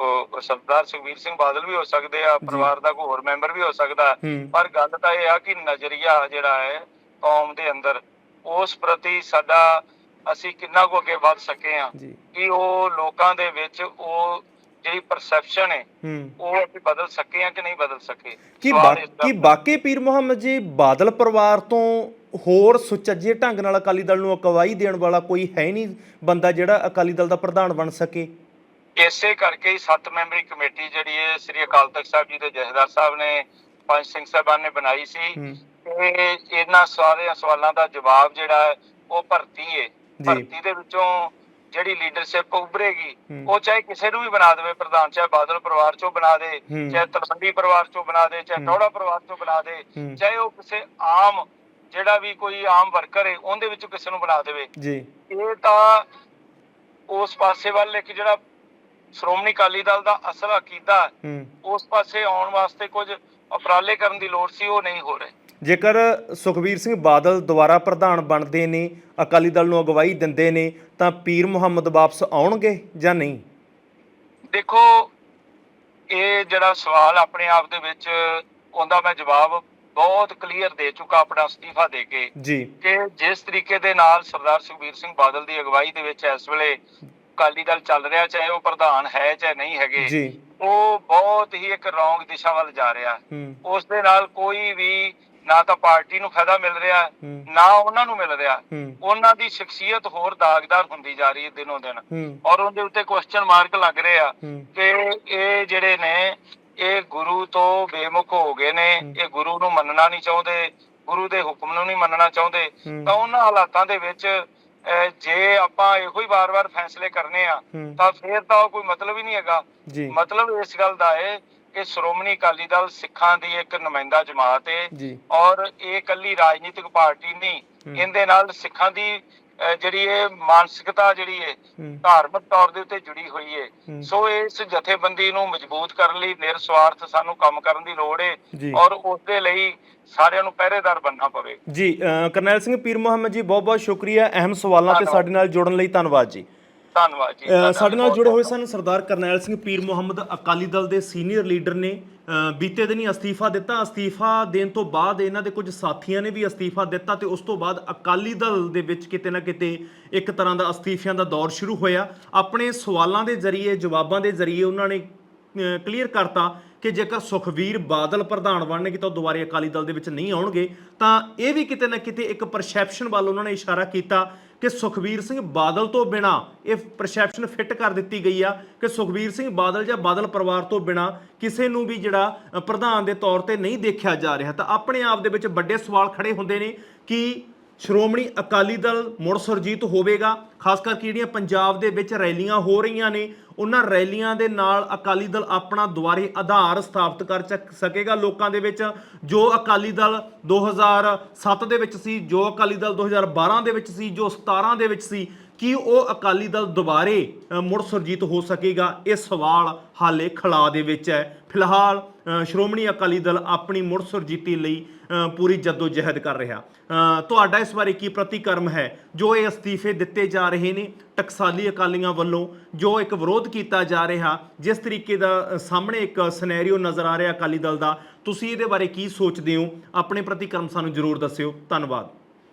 ਉਹ ਸਰਦਾਰ ਸੁਖਬੀਰ ਸਿੰਘ ਬਾਦਲ ਵੀ ਹੋ ਸਕਦੇ ਆ ਪਰਿਵਾਰ ਦਾ ਕੋਈ ਹੋਰ ਮੈਂਬਰ ਵੀ ਹੋ ਸਕਦਾ ਪਰ ਗੱਲ ਤਾਂ ਇਹ ਆ ਕਿ ਨਜ਼ਰੀਆ ਜਿਹੜਾ ਹੈ ਕੌਮ ਦੇ ਅੰਦਰ ਉਸ ਪ੍ਰਤੀ ਸਾਡਾ ਅਸੀਂ ਕਿੰਨਾ ਕੁ ਅੱਗੇ ਵੱਧ ਸਕੇ ਆ ਕਿ ਉਹ ਲੋਕਾਂ ਦੇ ਵਿੱਚ ਉਹ ਜਿਹੜੀ ਪਰਸੈਪਸ਼ਨ ਹੈ ਉਹ ਅਸੀਂ ਬਦਲ ਸਕੇ ਆ ਕਿ ਨਹੀਂ ਬਦਲ ਸਕੇ? ਕੀ ਦਾ- ਬਾਕੀ ਬਾਕੀ ਪੀਰ ਮੁਹੰਮਦ ਜੀ ਬਾਦਲ ਪਰਿਵਾਰ ਤੋਂ ਹੋਰ ਸੁਚੱਜੇ ਢੰਗ ਨਾਲ ਅਕਾਲੀ ਦਲ ਨੂੰ ਅਗਵਾਈ ਦੇਣ ਵਾਲਾ ਕੋਈ ਹੈ ਨਹੀਂ ਬੰਦਾ ਜਿਹੜਾ ਅਕਾਲੀ ਦਲ ਦਾ ਪ੍ਰਧਾਨ ਬਣ ਸਕੇ? ਇਸੇ ਕਰਕੇ ਹੀ ਸੱਤ ਮੈਂਬਰੀ ਕਮੇਟੀ ਜਿਹੜੀ ਹੈ ਸ੍ਰੀ ਅਕਾਲ ਤਖਤ ਸਾਹਿਬ ਜੀ ਦੇ ਜਥੇਦਾਰ ਸਾਹਿਬ ਨੇ ਪੰਜ ਸਿੰਘ ਸਾਹਿਬਾਨ ਨੇ ਬਣਾਈ ਸੀ। ਤੇ ਇਹਨਾਂ ਸਾਰਿਆਂ ਸਵਾਲਾਂ ਦਾ ਜਵਾਬ ਜਿਹੜਾ ਉਹ ਭਰਤੀ ਹੈ। ਭਰਤੀ ਦੇ ਵਿੱਚੋਂ ਜਿਹੜੀ ਲੀਡਰਸ਼ਿਪ ਉੱਭਰੇਗੀ। ਉਹ ਚਾਹੇ ਕਿਸੇ ਨੂੰ ਵੀ ਬਣਾ ਦੇਵੇ ਪ੍ਰਧਾਨ ਚਾਹੇ ਬਾਦਲ ਪਰਿਵਾਰ ਚੋਂ ਬਣਾ ਦੇ। ਚਾਹੇ ਤਲਵੰਡੀ ਪਰਿਵਾਰ ਚੋਂ ਬਣਾ ਦੇ ਚਾਹੇ। ਟੌੜਾ ਪਰਿਵਾਰ ਚੋਂ ਬਣਾ ਦੇ। ਚਾਹੇ ਉਹ ਕਿਸੇ ਆਮ ਜਿਹੜਾ ਵੀ ਕੋਈ ਆਮ ਵਰਕਰ ਹੈ ਉਹਦੇ ਵਿੱਚੋਂ ਕਿਸੇ ਨੂੰ ਬਣਾ ਦੇਵੇ ਜੀ ਇਹ ਤਾਂ ਉਸ ਪਾਸੇ ਵੱਲ ਇੱਕ ਜਿਹੜਾ ਸ਼੍ਰੋਮਣੀ ਅਕਾਲੀ ਦਲ ਦਾ ਅਸਲ ਅਕੀਦਾ ਉਸ ਪਾਸੇ ਆਉਣ ਵਾਸਤੇ ਕੁਝ ਉਪਰਾਲੇ ਕਰਨ ਦੀ ਲੋੜ ਸੀ ਉਹ ਨਹੀਂ ਹੋ ਰਹੇ ਜੇਕਰ ਸੁਖਬੀਰ ਸਿੰਘ ਬਾਦਲ ਦੁਬਾਰਾ ਪ੍ਰਧਾਨ ਬਣਦੇ ਨੇ ਅਕਾਲੀ ਦਲ ਨੂੰ ਅਗਵਾਈ ਦਿੰਦੇ ਨੇ ਤਾਂ ਪੀਰ ਮੁਹੰਮਦ ਵਾਪਸ ਆਉਣਗੇ ਜਾਂ ਨਹੀਂ? ਦੇਖੋ ਇਹ ਜਿਹੜਾ ਸਵਾਲ ਆਪਣੇ ਆਪ ਦੇ ਵਿੱਚ ਉਹਦਾ ਮੈਂ ਜਵਾਬ ਬਹੁਤ ਕਲੀਅਰ ਦੇ ਚੁੱਕਾ ਆਪਣਾ ਅਸਤੀਫਾ ਦੇ ਕੇ ਜੀ। ਕਿ ਜਿਸ ਤਰੀਕੇ ਦੇ ਨਾਲ ਸਰਦਾਰ ਸੁਖਬੀਰ ਸਿੰਘ ਬਾਦਲ ਦੀ ਅਗਵਾਈ ਦੇ ਵਿੱਚ ਇਸ ਵੇਲੇ ਅਕਾਲੀ ਦਲ ਚੱਲ ਰਿਹਾ ਚਾਹੇ ਉਹ ਪ੍ਰਧਾਨ ਹੈ ਚਾਹੇ ਨਹੀਂ ਹੈਗੇ ਜੀ। ਉਹ ਬਹੁਤ ਹੀ ਇੱਕ ਰੌਂਗ ਦਿਸ਼ਾ ਵੱਲ ਜਾ ਰਿਹਾ। ਉਸ ਦੇ ਨਾਲ ਕੋਈ ਵੀ ਨਾ ਤਾਂ ਪਾਰਟੀ ਨੂੰ ਫਾਇਦਾ ਮਿਲ ਰਿਹਾ ਹੂੰ। ਨਾ ਉਹਨਾਂ ਨੂੰ ਮਿਲ ਰਿਹਾ। ਹੂੰ। ਉਹਨਾਂ ਦੀ ਸ਼ਖਸੀਅਤ ਹੋਰ ਦਾਗਦਾਰ ਹੁੰਦੀ ਜਾ ਰਹੀ ਹੈ ਦਿਨੋਂ ਦਿਨ। ਹੂੰ। ਔਰ ਉਹਦੇ ਉੱਤੇ ਕੁਐਸਚਨ ਮਾਰਕ ਲੱਗ ਰਹੇ ਆ। ਹੂੰ। ਕਿ ਇਹ ਜਿਹੜੇ ਨੇ ਇਹ ਗੁਰੂ ਤੋਂ ਬੇਮੁਖ ਹੋ ਗਏ ਨੇ। ਇਹ ਗੁਰੂ ਨੂੰ ਮੰਨਣਾ ਨਹੀਂ ਚਾਹੁੰਦੇ ਗੁਰੂ ਦੇ ਹੁਕਮ ਨੂੰ ਨਹੀਂ ਮੰਨਣਾ ਚਾਹੁੰਦੇ। ਹੂੰ। ਤਾਂ ਉਹਨਾਂ ਹਾਲਾਤਾਂ ਦੇ ਵਿੱਚ ਅਹ, ਜੇ ਆਪਾਂ ਇਹੋ ਹੀ ਵਾਰ-ਵਾਰ ਫੈਸਲੇ ਕਰਨੇ ਆ ਹੂੰ। ਤਾਂ ਫਿਰ ਤਾਂ ਉਹ ਕੋਈ ਮਤਲਬ ਹੀ ਨਹੀਂ ਹੈਗਾ। ਜੀ। ਮਤਲਬ ਇਸ ਗੱਲ ਦਾ ਹੈ ਕਿ ਸ਼੍ਰੋਮਣੀ ਅਕਾਲੀ ਦਲ ਸਿੱਖਾਂ ਦੀ ਇੱਕ ਨੁਮਾਇੰਦਾ ਜਮਾਤ ਹੈ ਔਰ ਇਹ ਇਕੱਲੀ ਰਾਜਨੀਤਿਕ ਪਾਰਟੀ ਨਹੀਂ। ਇਹਦੇ ਨਾਲ ਸਿੱਖਾਂ ਦੀ ਜਿਹੜੀ ਇਹ ਮਾਨਸਿਕਤਾ ਜਿਹੜੀ ਹੈ। ਧਾਰਮਿਕ ਤੌਰ ਦੇ ਉੱਤੇ ਜੁੜੀ ਹੋਈ ਹੈ। ਸੋ ਇਸ ਜਥੇਬੰਦੀ ਨੂੰ ਮਜ਼ਬੂਤ ਕਰਨ ਲਈ ਨਿਰਸਵਾਰਥ ਸਾਨੂੰ ਕੰਮ ਕਰਨ ਦੀ ਲੋੜ ਹੈ ਔਰ ਉਸ ਦੇ ਲਈ ਸਾਰਿਆਂ ਨੂੰ ਪਹਿਰੇਦਾਰ ਬਣਨਾ ਪਵੇ। ਜੀ ਕਰਨੈਲ ਸਿੰਘ ਪੀਰ ਮੁਹੰਮਦ ਜੀ ਬਹੁਤ ਬਹੁਤ ਸ਼ੁਕਰੀਆ। ਅਹਿਮ ਸਵਾਲਾਂ ਤੇ। ਸਾਡੇ ਨਾਲ ਜੁੜਨ ਲਈ ਧੰਨਵਾਦ ਜੀ। ਧੰਨਵਾਦ ਜੀ ਅ, ਸਾਡੇ ਨਾਲ ਜੁੜੇ ਹੋਏ ਸਨ ਸਰਦਾਰ ਕਰਨੈਲ ਸਿੰਘ ਪੀਰ ਮੁਹੰਮਦ ਅਕਾਲੀ ਦਲ ਦੇ ਸੀਨੀਅਰ ਲੀਡਰ ਨੇ। ਅ, ਬੀਤੇ ਦਿਨੀ ਅਸਤੀਫਾ ਦਿੱਤਾ। ਅਸਤੀਫਾ ਦੇਣ ਤੋਂ ਬਾਅਦ ਇਹਨਾਂ ਦੇ ਕੁਝ ਸਾਥੀਆਂ ਨੇ ਵੀ ਅਸਤੀਫਾ ਦਿੱਤਾ ਤੇ ਉਸ ਤੋਂ ਬਾਅਦ ਅਕਾਲੀ ਦਲ ਦੇ ਵਿੱਚ ਕਿਤੇ ਨਾ ਕਿਤੇ ਇੱਕ ਤਰ੍ਹਾਂ ਦਾ ਅਸਤੀਫਿਆਂ ਦਾ ਦੌਰ ਸ਼ੁਰੂ ਹੋਇਆ। ਆਪਣੇ ਸਵਾਲਾਂ ਦੇ ਜ਼ਰੀਏ ਜਵਾਬਾਂ ਦੇ ਜ਼ਰੀਏ ਉਹਨਾਂ ਨੇ ਕਲੀਅਰ ਕਰਤਾ ਕਿ ਜੇਕਰ ਸੁਖਵੀਰ ਬਾਦਲ ਪ੍ਰਧਾਨ ਬਣਨਗੇ ਤਾਂ ਉਹ ਦੁਬਾਰੇ ਅਕਾਲੀ ਦਲ ਦੇ ਵਿੱਚ ਨਹੀਂ ਆਉਣਗੇ। ਤਾਂ ਇਹ ਵੀ ਕਿਤੇ ਨਾ ਕਿਤੇ ਇੱਕ ਪਰਸੈਪਸ਼ਨ ਵੱਲ ਉਹਨਾਂ ਨੇ ਇਸ਼ਾਰਾ ਕੀਤਾ ਕਿ ਸੁਖਵੀਰ ਸਿੰਘ ਬਾਦਲ ਤੋਂ ਬਿਨਾ ਇਹ ਪਰਸੈਪਸ਼ਨ ਫਿੱਟ ਕਰ ਦਿੱਤੀ ਗਈ ਆ ਕਿ ਸੁਖਵੀਰ ਸਿੰਘ ਬਾਦਲ ਜਾਂ ਬਾਦਲ ਪਰਿਵਾਰ ਤੋਂ ਬਿਨਾ ਕਿਸੇ ਨੂੰ ਵੀ ਜਿਹੜਾ ਪ੍ਰਧਾਨ ਦੇ ਤੌਰ ਤੇ ਨਹੀਂ ਦੇਖਿਆ ਜਾ ਰਿਹਾ। ਤਾਂ ਆਪਣੇ ਆਪ ਦੇ ਵਿੱਚ ਵੱਡੇ ਸਵਾਲ ਖੜੇ ਹੁੰਦੇ ਨੇ ਕਿ ਸ਼੍ਰੋਮਣੀ ਅਕਾਲੀ ਦਲ ਮੁੜ ਸੁਰਜੀਤ ਹੋਵੇਗਾ? ਖਾਸ ਕਰਕੇ ਜਿਹੜੀਆਂ ਪੰਜਾਬ ਦੇ ਵਿੱਚ ਰੈਲੀਆਂ ਹੋ ਰਹੀਆਂ ਨੇ ਉਹਨਾਂ ਰੈਲੀਆਂ ਦੇ ਨਾਲ ਅਕਾਲੀ ਦਲ ਆਪਣਾ ਦੁਆਰੇ ਆਧਾਰ ਸਥਾਪਿਤ ਕਰ ਚੱਕ- ਸਕੇਗਾ ਲੋਕਾਂ ਦੇ ਵਿੱਚ। ਜੋ ਅਕਾਲੀ ਦਲ 2007 ਦੇ ਵਿੱਚ ਸੀ, ਜੋ ਅਕਾਲੀ ਦਲ 2012 ਦੇ ਵਿੱਚ ਸੀ, ਜੋ 17 ਦੇ ਵਿੱਚ ਸੀ ਕੀ ਉਹ ਅਕਾਲੀ ਦਲ ਦੁਬਾਰੇ ਮੁੜ ਸੁਰਜੀਤ ਹੋ ਸਕੇਗਾ? ਇਹ ਸਵਾਲ ਹਾਲੇ ਖੜਾ ਦੇ ਵਿੱਚ ਹੈ। ਫਿਲਹਾਲ ਸ਼੍ਰੋਮਣੀ ਅਕਾਲੀ ਦਲ ਆਪਣੀ ਮੁੜ ਸੁਰਜੀਤੀ ਲਈ ਅ, ਪੂਰੀ ਜਹਿਦ ਕਰ ਰਿਹਾ। ਤੁਹਾਡਾ ਇਸ ਬਾਰੇ ਕੀ ਪ੍ਰਤੀਕਰਮ ਹੈ? ਜੋ ਇਹ ਅਸਤੀਫੇ ਦਿੱਤੇ ਜਾ ਰਹੇ ਨੇ ਟਕਸਾਲੀ ਅਕਾਲੀਆਂ ਵੱਲੋਂ ਜੋ ਇੱਕ ਵਿਰੋਧ ਕੀਤਾ ਜਾ ਰਿਹਾ ਜਿਸ ਤਰੀਕੇ ਦਾ ਸਾਹਮਣੇ ਇੱਕ ਸਿਨੈਰੀਓ ਨਜ਼ਰ ਆ ਰਿਹਾ ਅਕਾਲੀ ਦਲ ਦਾ ਤੁਸੀਂ ਇਹਦੇ ਬਾਰੇ ਕੀ ਸੋਚਦੇ ਹੋ? ਆਪਣੇ ਪ੍ਰਤੀਕਰਮ ਸਾਨੂੰ ਜਰੂਰ ਦੱਸਿਓ। ਧੰਨਵਾਦ।